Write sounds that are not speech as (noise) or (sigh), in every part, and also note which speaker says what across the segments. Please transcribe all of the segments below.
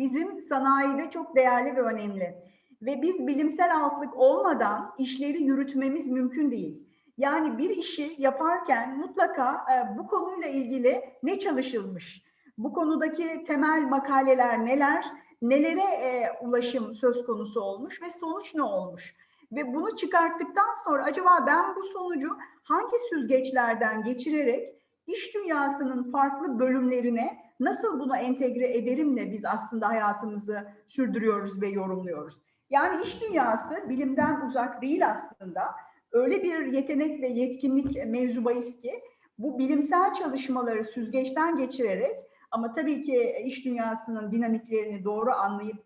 Speaker 1: bizim sanayide çok değerli ve önemli. Ve biz bilimsel altlık olmadan işleri yürütmemiz mümkün değil. Yani bir işi yaparken mutlaka e, bu konuyla ilgili ne çalışılmış, bu konudaki temel makaleler neler, nelere e, ulaşım söz konusu olmuş ve sonuç ne olmuş? Ve bunu çıkarttıktan sonra acaba ben bu sonucu hangi süzgeçlerden geçirerek iş dünyasının farklı bölümlerine nasıl bunu entegre ederimle biz aslında hayatımızı sürdürüyoruz ve yorumluyoruz. Yani iş dünyası bilimden uzak değil aslında. Öyle bir yetenek ve yetkinlik mevzu bahis ki bu bilimsel çalışmaları süzgeçten geçirerek ama tabii ki iş dünyasının dinamiklerini doğru anlayıp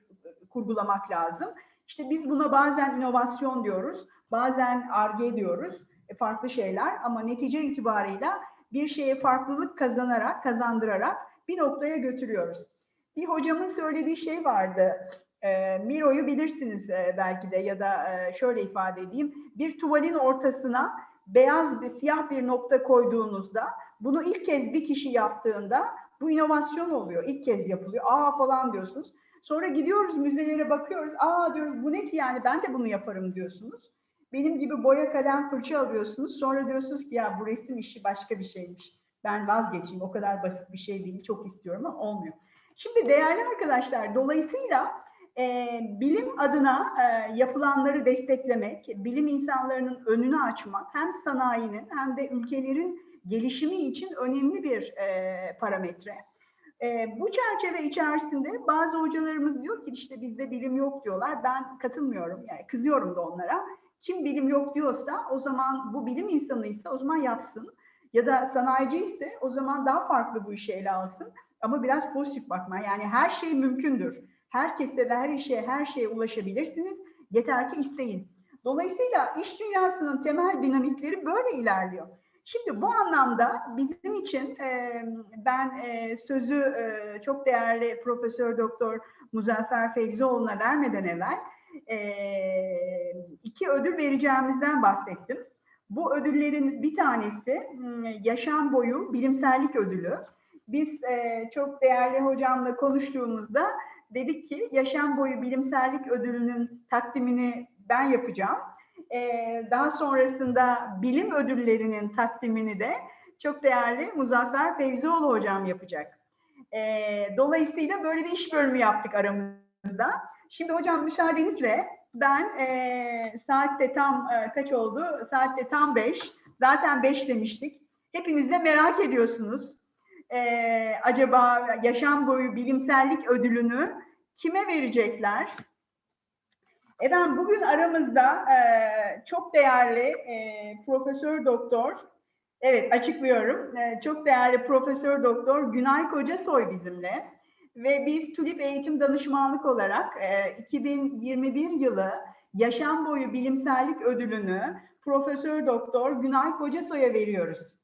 Speaker 1: kurgulamak lazım. İşte biz buna bazen inovasyon diyoruz, bazen arge diyoruz, e, farklı şeyler ama netice itibarıyla bir şeye farklılık kazanarak, kazandırarak bir noktaya götürüyoruz. Bir hocamın söylediği şey vardı. E, Miro'yu bilirsiniz e, belki de ya da e, şöyle ifade edeyim. Bir tuvalin ortasına beyaz bir siyah bir nokta koyduğunuzda bunu ilk kez bir kişi yaptığında bu inovasyon oluyor. İlk kez yapılıyor. Aa falan diyorsunuz. Sonra gidiyoruz müzelere bakıyoruz. Aa diyoruz bu ne ki yani ben de bunu yaparım diyorsunuz. Benim gibi boya kalem fırça alıyorsunuz. Sonra diyorsunuz ki ya bu resim işi başka bir şeymiş. Ben vazgeçeyim o kadar basit bir şey değil. Çok istiyorum ama olmuyor. Şimdi değerli arkadaşlar dolayısıyla e, bilim adına e, yapılanları desteklemek, bilim insanlarının önünü açmak hem sanayinin hem de ülkelerin gelişimi için önemli bir e, parametre. E, bu çerçeve içerisinde bazı hocalarımız diyor ki işte bizde bilim yok diyorlar. Ben katılmıyorum yani kızıyorum da onlara. Kim bilim yok diyorsa o zaman bu bilim insanıysa o zaman yapsın. Ya da sanayici ise o zaman daha farklı bu işi ele alsın. Ama biraz pozitif bakma. Yani her şey mümkündür. Herkese ve her işe, her şeye ulaşabilirsiniz. Yeter ki isteyin. Dolayısıyla iş dünyasının temel dinamikleri böyle ilerliyor. Şimdi bu anlamda bizim için e, ben e, sözü e, çok değerli Profesör Doktor Muzaffer Fevzioğlu'na vermeden evvel e, iki ödül vereceğimizden bahsettim. Bu ödüllerin bir tanesi yaşam boyu bilimsellik ödülü. Biz e, çok değerli hocamla konuştuğumuzda dedik ki yaşam boyu bilimsellik ödülünün takdimini ben yapacağım. Ee, daha sonrasında bilim ödüllerinin takdimini de çok değerli Muzaffer Fevzioğlu hocam yapacak. Ee, dolayısıyla böyle bir iş bölümü yaptık aramızda. Şimdi hocam müsaadenizle ben e, saatte tam e, kaç oldu? Saatte tam beş. Zaten beş demiştik. Hepiniz de merak ediyorsunuz. Ee, acaba yaşam boyu bilimsellik ödülünü kime verecekler? Efendim bugün aramızda e, çok değerli e, Profesör Doktor, evet açıklıyorum, e, çok değerli Profesör Doktor Günay Kocasoy bizimle ve biz TÜLİP Eğitim Danışmanlık olarak e, 2021 yılı Yaşam Boyu Bilimsellik Ödülünü Profesör Doktor Günay Kocasoy'a veriyoruz.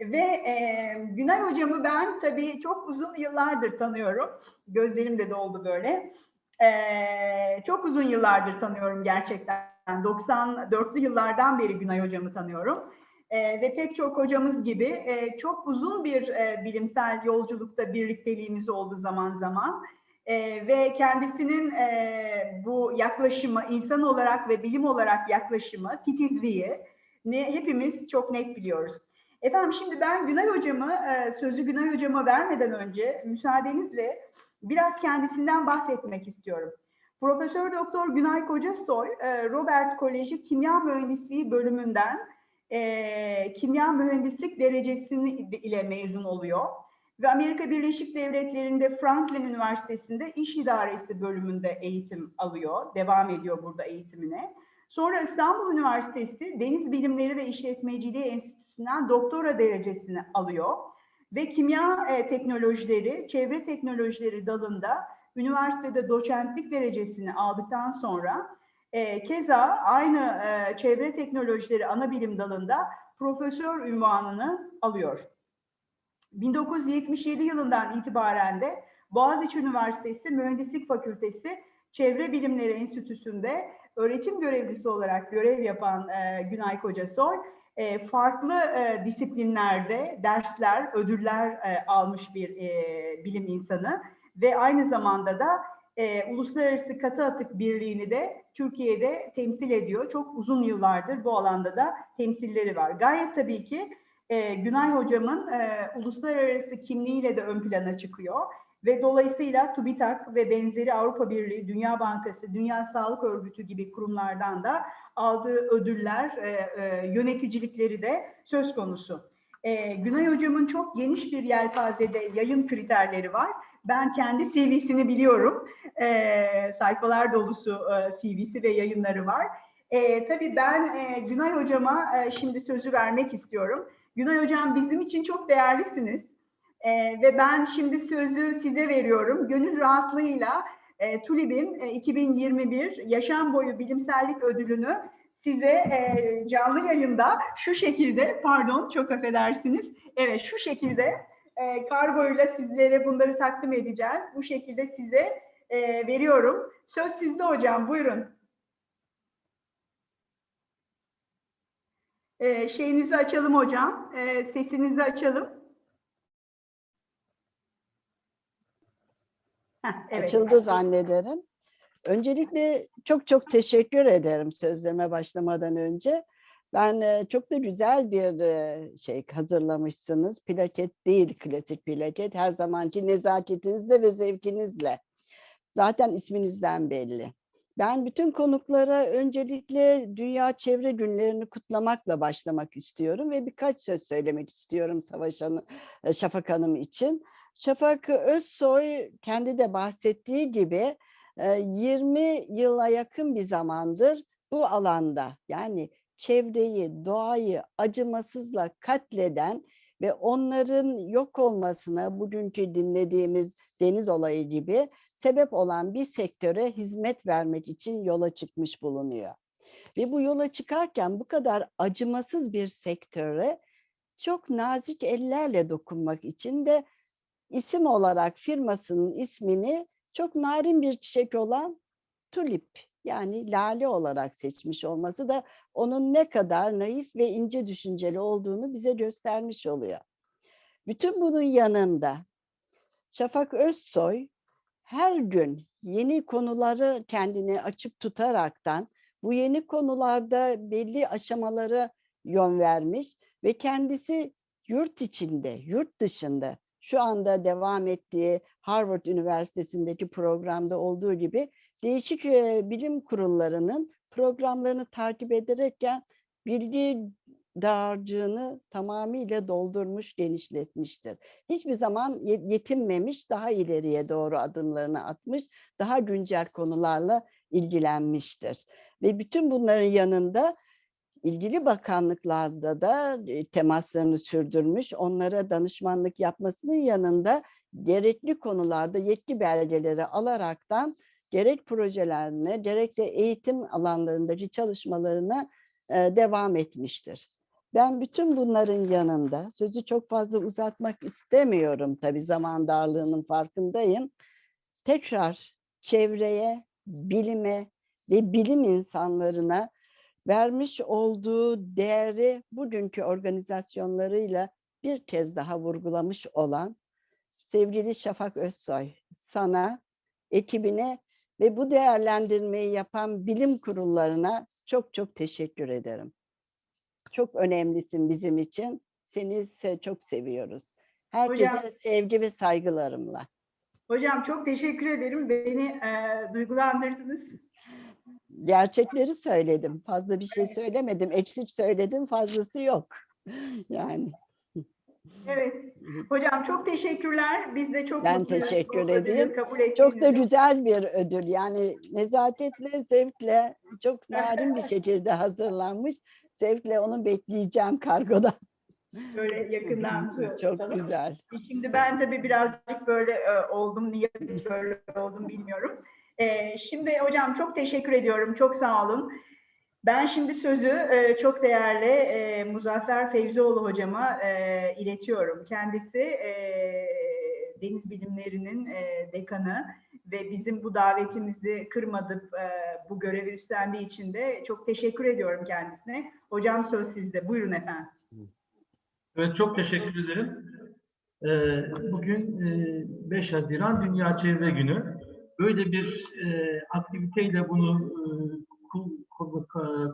Speaker 1: Ve e, Günay hocamı ben tabii çok uzun yıllardır tanıyorum. Gözlerim de doldu böyle. E, çok uzun yıllardır tanıyorum gerçekten. 94'lü yıllardan beri Günay hocamı tanıyorum. E, ve pek çok hocamız gibi e, çok uzun bir e, bilimsel yolculukta birlikteliğimiz oldu zaman zaman. E, ve kendisinin e, bu yaklaşımı, insan olarak ve bilim olarak yaklaşımı, titizliği ne hepimiz çok net biliyoruz. Efendim şimdi ben Günay hocamı, e, sözü Günay hocama vermeden önce müsaadenizle biraz kendisinden bahsetmek istiyorum. Profesör Doktor Günay Kocasoy, e, Robert Koleji Kimya Mühendisliği bölümünden e, kimya mühendislik derecesi ile mezun oluyor. Ve Amerika Birleşik Devletleri'nde Franklin Üniversitesi'nde İş İdaresi bölümünde eğitim alıyor, devam ediyor burada eğitimine. Sonra İstanbul Üniversitesi Deniz Bilimleri ve İşletmeciliği Enstitüsü Üniversitesi'nden doktora derecesini alıyor ve kimya e, teknolojileri, çevre teknolojileri dalında üniversitede doçentlik derecesini aldıktan sonra e, keza aynı e, çevre teknolojileri ana bilim dalında profesör ünvanını alıyor. 1977 yılından itibaren de Boğaziçi Üniversitesi Mühendislik Fakültesi Çevre Bilimleri Enstitüsü'nde öğretim görevlisi olarak görev yapan e, Günay Kocasoy e, farklı e, disiplinlerde dersler, ödüller e, almış bir e, bilim insanı ve aynı zamanda da e, Uluslararası Katı Atık Birliği'ni de Türkiye'de temsil ediyor. Çok uzun yıllardır bu alanda da temsilleri var. Gayet tabii ki e, Günay Hocam'ın e, uluslararası kimliğiyle de ön plana çıkıyor. Ve dolayısıyla TÜBİTAK ve benzeri Avrupa Birliği, Dünya Bankası, Dünya Sağlık Örgütü gibi kurumlardan da aldığı ödüller, e, e, yöneticilikleri de söz konusu. E, Günay Hocam'ın çok geniş bir yelpazede yayın kriterleri var. Ben kendi CV'sini biliyorum. E, sayfalar dolusu e, CV'si ve yayınları var. E, tabii ben e, Günay Hocam'a e, şimdi sözü vermek istiyorum. Günay Hocam bizim için çok değerlisiniz. E, ve ben şimdi sözü size veriyorum. Gönül rahatlığıyla e, TÜLİB'in e, 2021 Yaşam Boyu Bilimsellik Ödülünü size e, canlı yayında şu şekilde, pardon çok affedersiniz, evet şu şekilde e, kargoyla sizlere bunları takdim edeceğiz. Bu şekilde size e, veriyorum. Söz sizde hocam, buyurun. E, şeyinizi açalım hocam, e, sesinizi açalım. Heh, evet.
Speaker 2: Açıldı zannederim. Öncelikle çok çok teşekkür ederim sözlerime başlamadan önce. Ben çok da güzel bir şey hazırlamışsınız. Plaket değil klasik plaket. Her zamanki nezaketinizle ve zevkinizle. Zaten isminizden belli. Ben bütün konuklara öncelikle Dünya Çevre Günlerini kutlamakla başlamak istiyorum ve birkaç söz söylemek istiyorum Savaş Hanım, Şafak Hanım için. Şafak Özsoy kendi de bahsettiği gibi 20 yıla yakın bir zamandır bu alanda yani çevreyi, doğayı acımasızla katleden ve onların yok olmasına bugünkü dinlediğimiz deniz olayı gibi sebep olan bir sektöre hizmet vermek için yola çıkmış bulunuyor. Ve bu yola çıkarken bu kadar acımasız bir sektöre çok nazik ellerle dokunmak için de isim olarak firmasının ismini çok narin bir çiçek olan tulip yani lale olarak seçmiş olması da onun ne kadar naif ve ince düşünceli olduğunu bize göstermiş oluyor. Bütün bunun yanında Şafak Özsoy her gün yeni konuları kendine açıp tutaraktan bu yeni konularda belli aşamalara yön vermiş ve kendisi yurt içinde, yurt dışında şu anda devam ettiği Harvard Üniversitesi'ndeki programda olduğu gibi değişik e, bilim kurullarının programlarını takip ederekten bilgi dağarcığını tamamıyla doldurmuş, genişletmiştir. Hiçbir zaman yetinmemiş, daha ileriye doğru adımlarını atmış, daha güncel konularla ilgilenmiştir. Ve bütün bunların yanında ilgili bakanlıklarda da temaslarını sürdürmüş, onlara danışmanlık yapmasının yanında gerekli konularda yetki belgeleri alaraktan gerek projelerine gerek de eğitim alanlarındaki çalışmalarına devam etmiştir. Ben bütün bunların yanında sözü çok fazla uzatmak istemiyorum tabii zaman darlığının farkındayım. Tekrar çevreye, bilime ve bilim insanlarına vermiş olduğu değeri bugünkü organizasyonlarıyla bir kez daha vurgulamış olan sevgili Şafak Özsoy sana, ekibine ve bu değerlendirmeyi yapan bilim kurullarına çok çok teşekkür ederim. Çok önemlisin bizim için. Seni çok seviyoruz. Herkese Hocam, sevgi ve saygılarımla.
Speaker 1: Hocam çok teşekkür ederim. Beni e, duygulandırdınız
Speaker 2: gerçekleri söyledim. Fazla bir şey söylemedim. Eksik söyledim, fazlası yok. Yani.
Speaker 1: Evet. Hocam çok teşekkürler. Biz de çok
Speaker 2: Ben teşekkür edeyim. Çok da güzel bir ödül. Yani nezaketle, zevkle, çok narin bir (laughs) şekilde hazırlanmış. Zevkle onu bekleyeceğim kargoda.
Speaker 1: Böyle yakından (laughs)
Speaker 2: Çok tutalım. güzel.
Speaker 1: Şimdi ben tabii birazcık böyle e, oldum. Niye böyle oldum bilmiyorum. E, şimdi hocam çok teşekkür ediyorum. Çok sağ olun. Ben şimdi sözü e, çok değerli e, Muzaffer Fevzioğlu hocama e, iletiyorum. Kendisi e, deniz bilimlerinin e, dekanı ve bizim bu davetimizi kırmadıp e, bu görevi üstlendiği için de çok teşekkür ediyorum kendisine. Hocam söz sizde. Buyurun efendim.
Speaker 3: Evet çok teşekkür ederim. Ee, Bugün e, 5 Haziran Dünya Çevre Günü. Böyle bir e, aktiviteyle bunu e,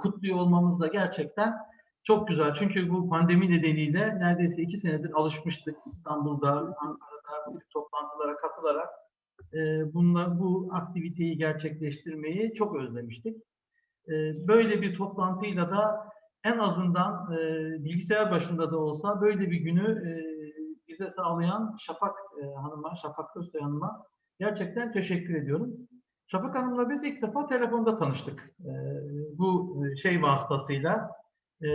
Speaker 3: kutluyor olmamız da gerçekten çok güzel. Çünkü bu pandemi nedeniyle neredeyse iki senedir alışmıştık İstanbul'da, Ankara'da toplantılara katılarak e, bununla bu aktiviteyi gerçekleştirmeyi çok özlemiştik. E, Böyle bir toplantıyla da en azından e, bilgisayar başında da olsa böyle bir günü e, bize sağlayan Şafak e, Hanım'a, Şafak Özsoy Hanım'a gerçekten teşekkür ediyorum. Şafak Hanım'la biz ilk defa telefonda tanıştık. E, bu e, şey vasıtasıyla, e,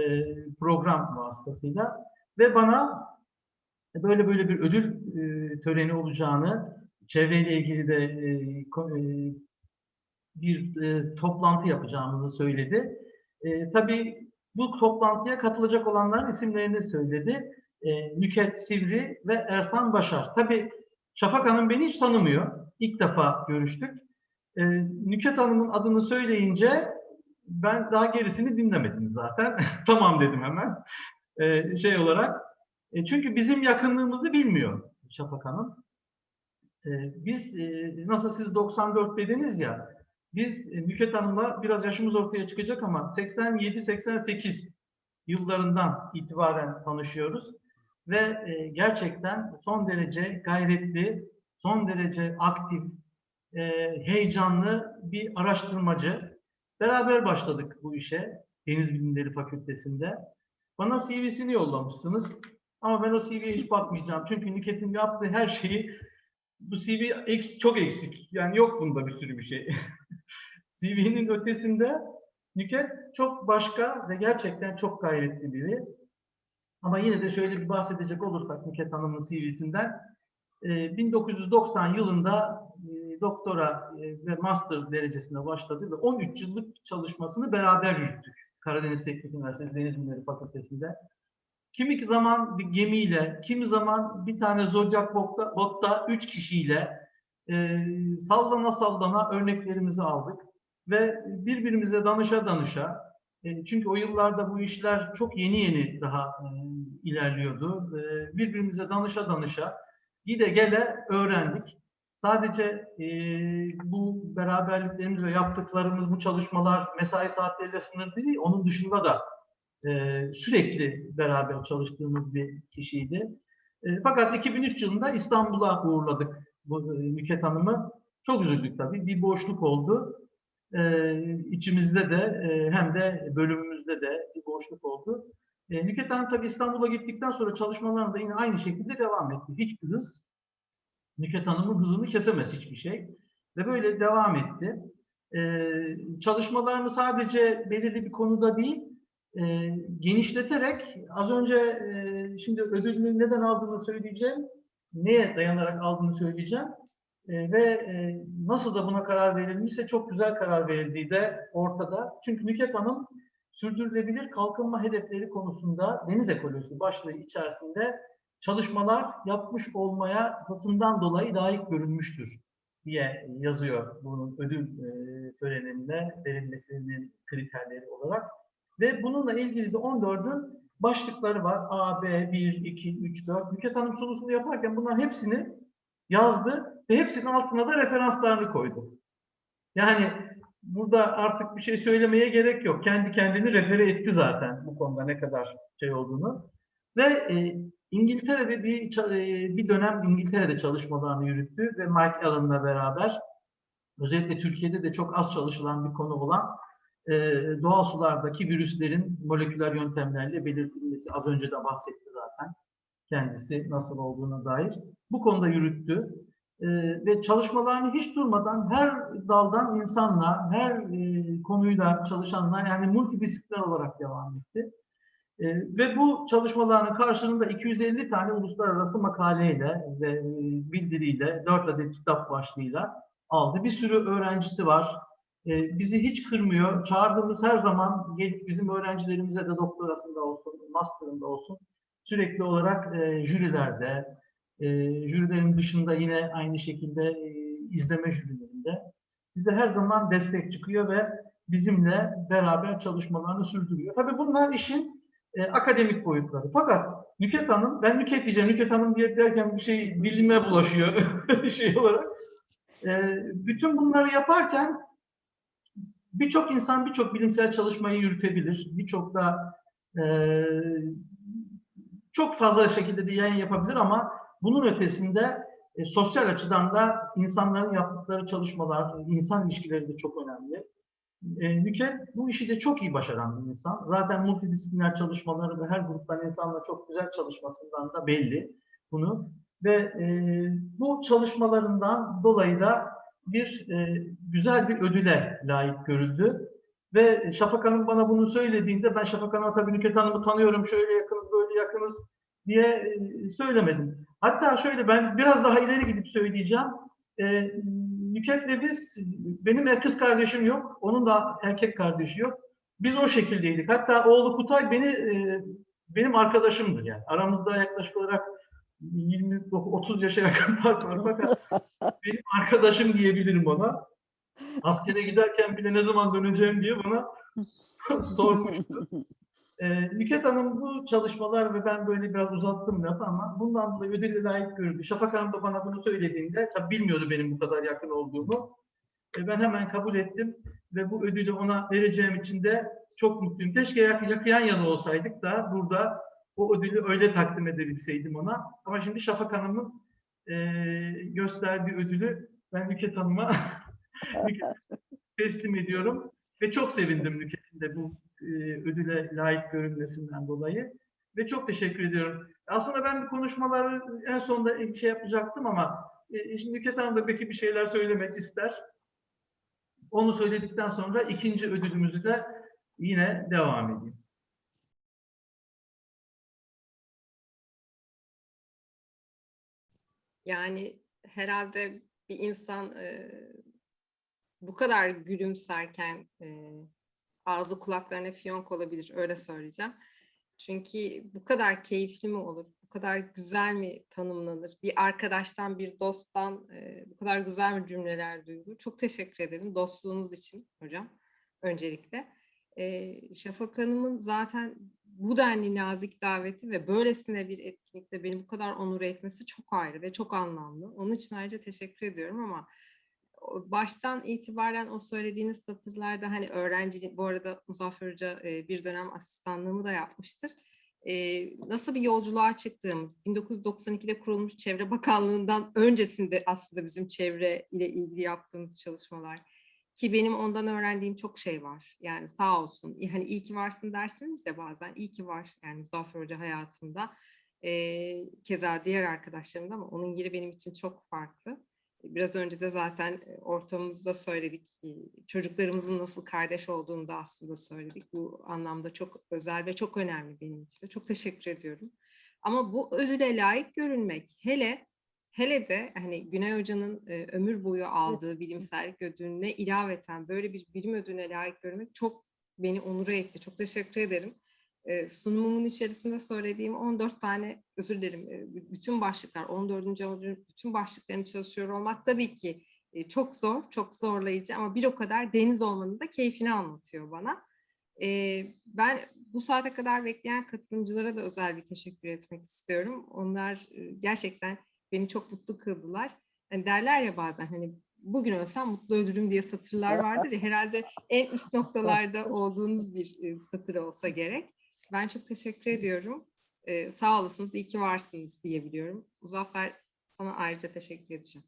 Speaker 3: program vasıtasıyla ve bana böyle böyle bir ödül e, töreni olacağını, çevreyle ilgili de bir toplantı yapacağımızı söyledi. E, tabii bu toplantıya katılacak olanların isimlerini söyledi. E, Nüket Sivri ve Ersan Başar. Tabii Şafak Hanım beni hiç tanımıyor. İlk defa görüştük. E, Nüket Hanım'ın adını söyleyince ben daha gerisini dinlemedim zaten. (laughs) tamam dedim hemen. E, şey olarak. E, çünkü bizim yakınlığımızı bilmiyor Şafak Hanım. E, biz e, nasıl siz 94 dediniz ya biz e, Nüket Hanım'la biraz yaşımız ortaya çıkacak ama 87-88 yıllarından itibaren tanışıyoruz. Ve e, gerçekten son derece gayretli, son derece aktif, e, heyecanlı bir araştırmacı. Beraber başladık bu işe Deniz Bilimleri Fakültesi'nde. Bana CV'sini yollamışsınız. Ama ben o CV'ye hiç bakmayacağım. Çünkü Nüket'in yaptığı her şeyi bu CV eks, çok eksik. Yani yok bunda bir sürü bir şey. (laughs) CV'nin ötesinde Nüket çok başka ve gerçekten çok gayretli biri. Ama yine de şöyle bir bahsedecek olursak Nüket Hanım'ın CV'sinden. e, 1990 yılında e, doktora e, ve master derecesine başladı ve 13 yıllık çalışmasını beraber yürüttük. Karadeniz Teknik Üniversitesi Deniz Bilimleri Fakültesi'nde. Kimi zaman bir gemiyle, kimi zaman bir tane Zodiac botta, botta üç kişiyle e, sallana sallana örneklerimizi aldık ve birbirimize danışa danışa e, çünkü o yıllarda bu işler çok yeni yeni daha e, ilerliyordu. E, birbirimize danışa danışa gide gele öğrendik. Sadece e, bu beraberliklerimiz ve yaptıklarımız, bu çalışmalar mesai saatleriyle sınırlı değil, onun dışında da e, sürekli beraber çalıştığımız bir kişiydi. E, fakat 2003 yılında İstanbul'a uğurladık bu e, Nüket Hanım'ı. Çok üzüldük tabii. Bir boşluk oldu. E, içimizde de e, hem de bölümümüzde de bir boşluk oldu. E, Nüket Hanım tabii İstanbul'a gittikten sonra çalışmalarına da yine aynı şekilde devam etti. Hiçbir hız Nüket Hanım'ın hızını kesemez hiçbir şey. Ve böyle devam etti. E, çalışmalarını sadece belirli bir konuda değil, e, genişleterek az önce e, şimdi ödülünü neden aldığını söyleyeceğim, neye dayanarak aldığını söyleyeceğim E, ve e, nasıl da buna karar verilmişse çok güzel karar verildiği de ortada. Çünkü Nüket Hanım sürdürülebilir kalkınma hedefleri konusunda deniz ekolojisi başlığı içerisinde çalışmalar yapmış olmaya hızından dolayı layık görülmüştür diye yazıyor bunun ödül e, töreninde verilmesinin kriterleri olarak. Ve bununla ilgili de 14'ün başlıkları var. A, B, 1, 2, 3, 4. Nüket Hanım sunusunu yaparken bunların hepsini yazdı ve hepsinin altına da referanslarını koydu. Yani burada artık bir şey söylemeye gerek yok. Kendi kendini refere etti zaten bu konuda ne kadar şey olduğunu. Ve e, İngiltere'de bir e, bir dönem İngiltere'de çalışmalarını yürüttü ve Mike Allen'la beraber özellikle Türkiye'de de çok az çalışılan bir konu olan e, doğal sulardaki virüslerin moleküler yöntemlerle belirtilmesi az önce de bahsetti zaten kendisi nasıl olduğuna dair. Bu konuda yürüttü E, ve çalışmalarını hiç durmadan her daldan insanla, her e, konuyla çalışanla yani multidisipliner olarak devam etti. E, ve bu çalışmaların karşılığında 250 tane uluslararası makaleyle ve e, bildiriyle, 4 adet kitap başlığıyla aldı. Bir sürü öğrencisi var. E, bizi hiç kırmıyor. Çağırdığımız her zaman gelip bizim öğrencilerimize de doktorasında olsun, master'ında olsun sürekli olarak e, jürilerde, e, jürilerin dışında yine aynı şekilde e, izleme jürilerinde bize her zaman destek çıkıyor ve bizimle beraber çalışmalarını sürdürüyor. Tabii bunlar işin e, akademik boyutları. Fakat Nüket Hanım, ben Nüket diyeceğim, Nüket Hanım diye derken bir şey dilime bulaşıyor (laughs) şey olarak. E, bütün bunları yaparken birçok insan birçok bilimsel çalışmayı yürütebilir. Birçok da e, çok fazla şekilde de yayın yapabilir ama bunun ötesinde e, sosyal açıdan da insanların yaptıkları çalışmalar, insan ilişkileri de çok önemli. E, bu işi de çok iyi başaran bir insan. Zaten multidisipliner çalışmaları ve her gruptan insanla çok güzel çalışmasından da belli bunu. Ve e, bu çalışmalarından dolayı da bir e, güzel bir ödüle layık görüldü. Ve Şafak Hanım bana bunu söylediğinde ben Şafak Hanım'a tabii Nüket Hanım'ı tanıyorum, şöyle yakınız, böyle yakınız diye e, söylemedim. Hatta şöyle ben biraz daha ileri gidip söyleyeceğim. E, Nüket'le biz, benim kız kardeşim yok, onun da erkek kardeşi yok. Biz o şekildeydik. Hatta oğlu Kutay beni e, benim arkadaşımdır yani. Aramızda yaklaşık olarak 20 30 yaşa yakın (laughs) fark var fakat benim arkadaşım diyebilirim ona. Askere giderken bile ne zaman döneceğim diye bana (laughs) sormuştu. (laughs) Ee, Nüket Hanım bu çalışmalar ve ben böyle biraz uzattım lafı ama bundan dolayı ödülle layık görüldü. Şafak Hanım da bana bunu söylediğinde tabii bilmiyordu benim bu kadar yakın olduğumu. E, ben hemen kabul ettim ve bu ödülü ona vereceğim için de çok mutluyum. Keşke yak, yak- yan yana olsaydık da burada o ödülü öyle takdim edebilseydim ona. Ama şimdi Şafak Hanım'ın e, gösterdiği ödülü ben Nüket Hanım'a (laughs) teslim ediyorum. Ve çok sevindim Nüket'in de bu e, ödüle layık görülmesinden dolayı. Ve çok teşekkür ediyorum. Aslında ben konuşmaları en sonunda şey yapacaktım ama e, şimdi Nüket Hanım da belki bir şeyler söylemek ister. Onu söyledikten sonra ikinci ödülümüzü de yine devam edeyim.
Speaker 4: Yani herhalde bir insan e, bu kadar gülümserken e, ağzı kulaklarına fiyonk olabilir öyle söyleyeceğim. Çünkü bu kadar keyifli mi olur? Bu kadar güzel mi tanımlanır? Bir arkadaştan, bir dosttan e, bu kadar güzel mi cümleler duyulur? Çok teşekkür ederim dostluğunuz için hocam öncelikle. E, Şafak Hanım'ın zaten bu denli nazik daveti ve böylesine bir etkinlikte beni bu kadar onur etmesi çok ayrı ve çok anlamlı. Onun için ayrıca teşekkür ediyorum ama baştan itibaren o söylediğiniz satırlarda hani öğrenci, bu arada Muzaffer Hoca e, bir dönem asistanlığımı da yapmıştır. E, nasıl bir yolculuğa çıktığımız, 1992'de kurulmuş Çevre Bakanlığı'ndan öncesinde aslında bizim çevre ile ilgili yaptığımız çalışmalar ki benim ondan öğrendiğim çok şey var. Yani sağ olsun. Hani iyi ki varsın dersiniz ya bazen. iyi ki var yani Muzaffer Hoca hayatımda. Ee, keza diğer arkadaşlarım da ama onun yeri benim için çok farklı. Biraz önce de zaten e, ortamımızda söyledik. e, Çocuklarımızın nasıl kardeş olduğunu da aslında söyledik. Bu anlamda çok özel ve çok önemli benim için de. Çok teşekkür ediyorum. Ama bu ödüle layık görünmek hele Hele de hani Güney Hoca'nın e, ömür boyu aldığı bilimsellik ödülüne ilaveten böyle bir bilim ödülüne layık görmek çok beni onur etti. Çok teşekkür ederim. E, sunumumun içerisinde söylediğim 14 tane, özür dilerim, e, bütün başlıklar, 14. ödülün bütün başlıklarını çalışıyor olmak tabii ki e, çok zor, çok zorlayıcı ama bir o kadar deniz olmanın da keyfini anlatıyor bana. E, ben bu saate kadar bekleyen katılımcılara da özel bir teşekkür etmek istiyorum. Onlar e, gerçekten beni çok mutlu kıldılar. Hani derler ya bazen hani bugün ölsem mutlu ölürüm diye satırlar vardır ya herhalde en üst noktalarda (laughs) olduğunuz bir satır olsa gerek. Ben çok teşekkür ediyorum. Ee, sağ olasınız, iyi ki varsınız diyebiliyorum. Muzaffer sana ayrıca teşekkür edeceğim.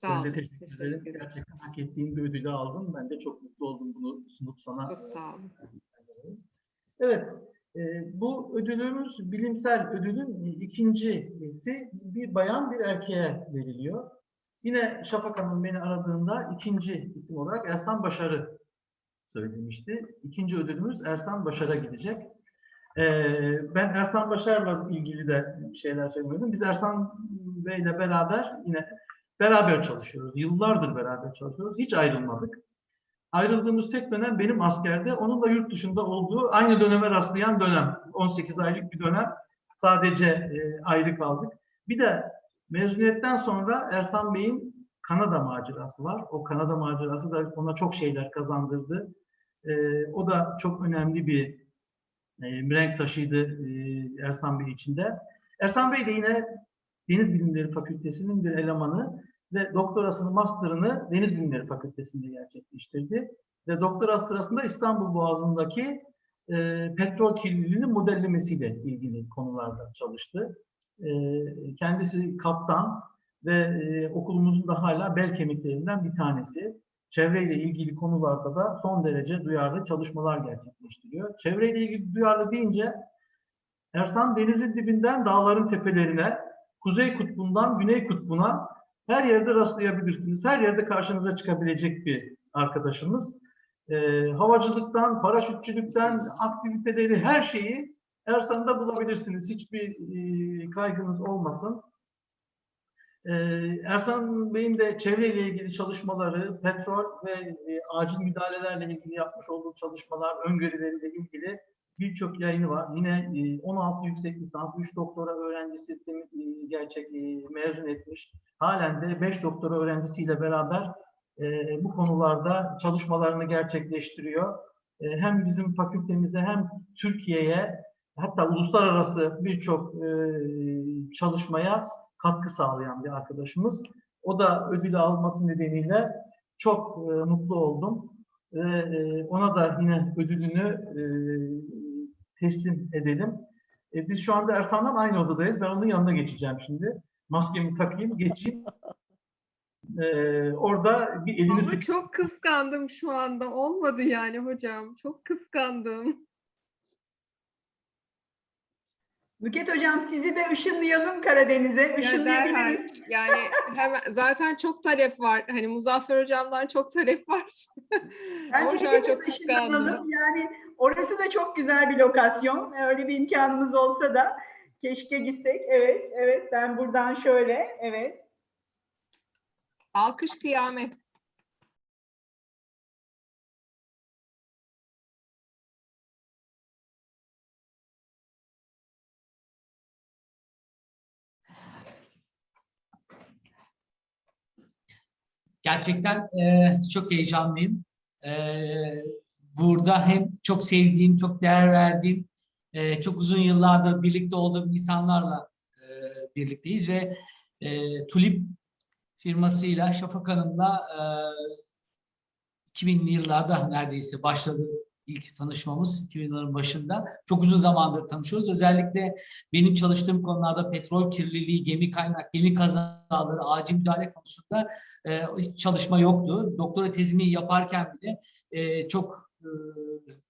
Speaker 4: Sağ
Speaker 3: Ben
Speaker 4: olun.
Speaker 3: de teşekkür ederim. Gerçekten hak ettiğim bir ödülü aldım. Ben de çok mutlu oldum bunu sunup sana.
Speaker 4: Çok sağ olun.
Speaker 3: Evet, e, bu ödülümüz bilimsel ödülün ikincisi bir bayan bir erkeğe veriliyor. Yine Şafak Hanım beni aradığında ikinci isim olarak Ersan Başarı söylemişti. İkinci ödülümüz Ersan Başar'a gidecek. E, ben Ersan Başar'la ilgili de şeyler söylemedim. Biz Ersan Bey'le beraber yine beraber çalışıyoruz. Yıllardır beraber çalışıyoruz. Hiç ayrılmadık. Ayrıldığımız tek dönem benim askerde, onun da yurt dışında olduğu aynı döneme rastlayan dönem. 18 aylık bir dönem. sadece e, ayrı kaldık. Bir de mezuniyetten sonra Ersan Bey'in Kanada macerası var. O Kanada macerası da ona çok şeyler kazandırdı. E, o da çok önemli bir e, renk taşıydı e, Ersan Bey için de. Ersan Bey de yine Deniz Bilimleri Fakültesi'nin bir elemanı ve doktorasını, master'ını Deniz Bilimleri Fakültesi'nde gerçekleştirdi. Ve doktora sırasında İstanbul Boğazı'ndaki e, petrol kirliliğinin modellemesiyle ilgili konularda çalıştı. E, kendisi kaptan ve e, okulumuzun da hala bel kemiklerinden bir tanesi. Çevreyle ilgili konularda da son derece duyarlı çalışmalar gerçekleştiriyor. Çevreyle ilgili duyarlı deyince Ersan denizin dibinden dağların tepelerine, kuzey kutbundan güney kutbuna her yerde rastlayabilirsiniz. Her yerde karşınıza çıkabilecek bir arkadaşımız. Ee, havacılıktan, paraşütçülükten, aktiviteleri, her şeyi Ersan'da bulabilirsiniz. Hiçbir e, kaygınız olmasın. Ee, Ersan Bey'in de çevreyle ilgili çalışmaları, petrol ve e, acil müdahalelerle ilgili yapmış olduğu çalışmalar, öngörüleriyle ilgili birçok yayını var. Yine e, 16 yüksek lisans, 3 doktora öğrencisi e, gerçek e, mezun etmiş. Halen de 5 doktora öğrencisiyle beraber e, bu konularda çalışmalarını gerçekleştiriyor. E, hem bizim fakültemize hem Türkiye'ye hatta uluslararası birçok e, çalışmaya katkı sağlayan bir arkadaşımız. O da ödül alması nedeniyle çok e, mutlu oldum. Ve e, ona da yine ödülünü e, teslim edelim. E, biz şu anda Ersan'dan aynı odadayız. Ben onun yanına geçeceğim şimdi. Maskemi takayım, geçeyim. E, orada bir elini
Speaker 4: Ama çok kıskandım şu anda. Olmadı yani hocam. Çok kıskandım.
Speaker 1: Nüket Hocam sizi de ışınlayalım Karadeniz'e. Işınlayabiliriz.
Speaker 4: Yani hemen zaten çok talep var. Hani Muzaffer hocamdan çok talep var.
Speaker 1: Bence hepimiz
Speaker 4: çok
Speaker 1: ışınlanalım. Yani orası da çok güzel bir lokasyon. Öyle bir imkanımız olsa da keşke gitsek. Evet, evet. Ben buradan şöyle, evet.
Speaker 4: Alkış kıyamet.
Speaker 5: Gerçekten e, çok heyecanlıyım. E, burada hem çok sevdiğim, çok değer verdiğim, e, çok uzun yıllardır birlikte olduğum insanlarla e, birlikteyiz ve e, Tulip firmasıyla, Şafak Hanım'la e, 2000'li yıllarda neredeyse başladı ilk tanışmamız 2000'lerin başında. Çok uzun zamandır tanışıyoruz. Özellikle benim çalıştığım konularda petrol kirliliği, gemi kaynak, gemi kazaları, acil müdahale konusunda e, hiç çalışma yoktu. Doktora tezimi yaparken bile e, çok e,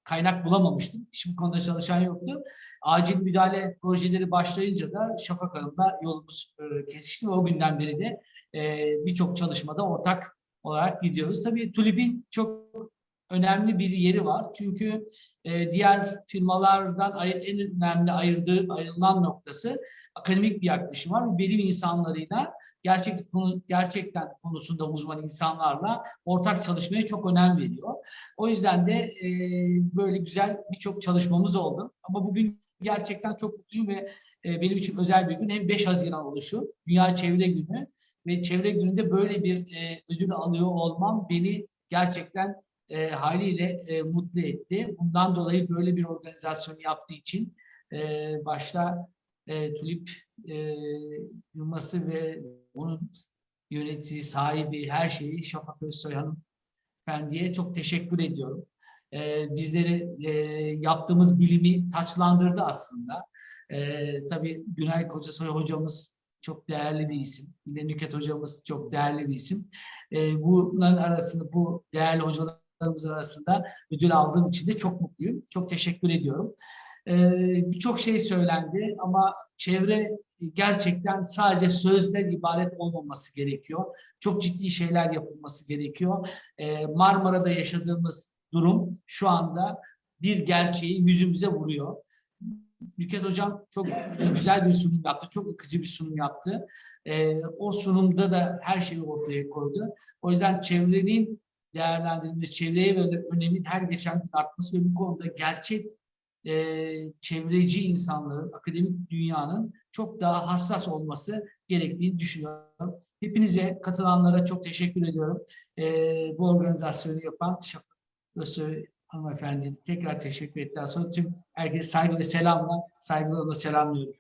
Speaker 5: kaynak bulamamıştım. Hiçbir konuda çalışan yoktu. Acil müdahale projeleri başlayınca da Şafak Hanım'la yolumuz e, kesişti ve o günden beri de e, birçok çalışmada ortak olarak gidiyoruz. Tabii Tulip'in çok önemli bir yeri var. Çünkü e, diğer firmalardan ayır, en önemli ayırdığı ayrılan noktası akademik bir yaklaşım var. Bilim insanlarıyla gerçek konu, gerçekten konusunda uzman insanlarla ortak çalışmaya çok önem veriyor. O yüzden de e, böyle güzel birçok çalışmamız oldu. Ama bugün gerçekten çok mutluyum ve e, benim için özel bir gün. Hem 5 Haziran oluşu, Dünya Çevre Günü ve Çevre Günü'nde böyle bir e, ödül alıyor olmam beni gerçekten e, haliyle e, mutlu etti. Bundan dolayı böyle bir organizasyon yaptığı için e, başta e, Tulip e, firması ve onun yönetici, sahibi, her şeyi Şafak Özsoy Hanım Efendi'ye çok teşekkür ediyorum. E, bizleri e, yaptığımız bilimi taçlandırdı aslında. E, tabii Günay Kocasoy hocamız çok değerli bir isim. Yine Nüket hocamız çok değerli bir isim. E, bunların arasında, bu değerli hocalarımız arasında ödül aldığım için de çok mutluyum. Çok teşekkür ediyorum. Ee, Birçok şey söylendi ama çevre gerçekten sadece sözden ibaret olmaması gerekiyor. Çok ciddi şeyler yapılması gerekiyor. Ee, Marmara'da yaşadığımız durum şu anda bir gerçeği yüzümüze vuruyor. Nüket Hocam çok güzel bir sunum yaptı, çok akıcı bir sunum yaptı. Ee, o sunumda da her şeyi ortaya koydu. O yüzden çevrenin değerlendirilmesi, çevreye böyle önemin her geçen gün artması ve bu konuda gerçek e, çevreci insanların, akademik dünyanın çok daha hassas olması gerektiğini düşünüyorum. Hepinize katılanlara çok teşekkür ediyorum. E, bu organizasyonu yapan Şafak Özsoy hanımefendi tekrar teşekkür ettikten sonra tüm herkese saygı ve selamla, saygılarla selamlıyorum.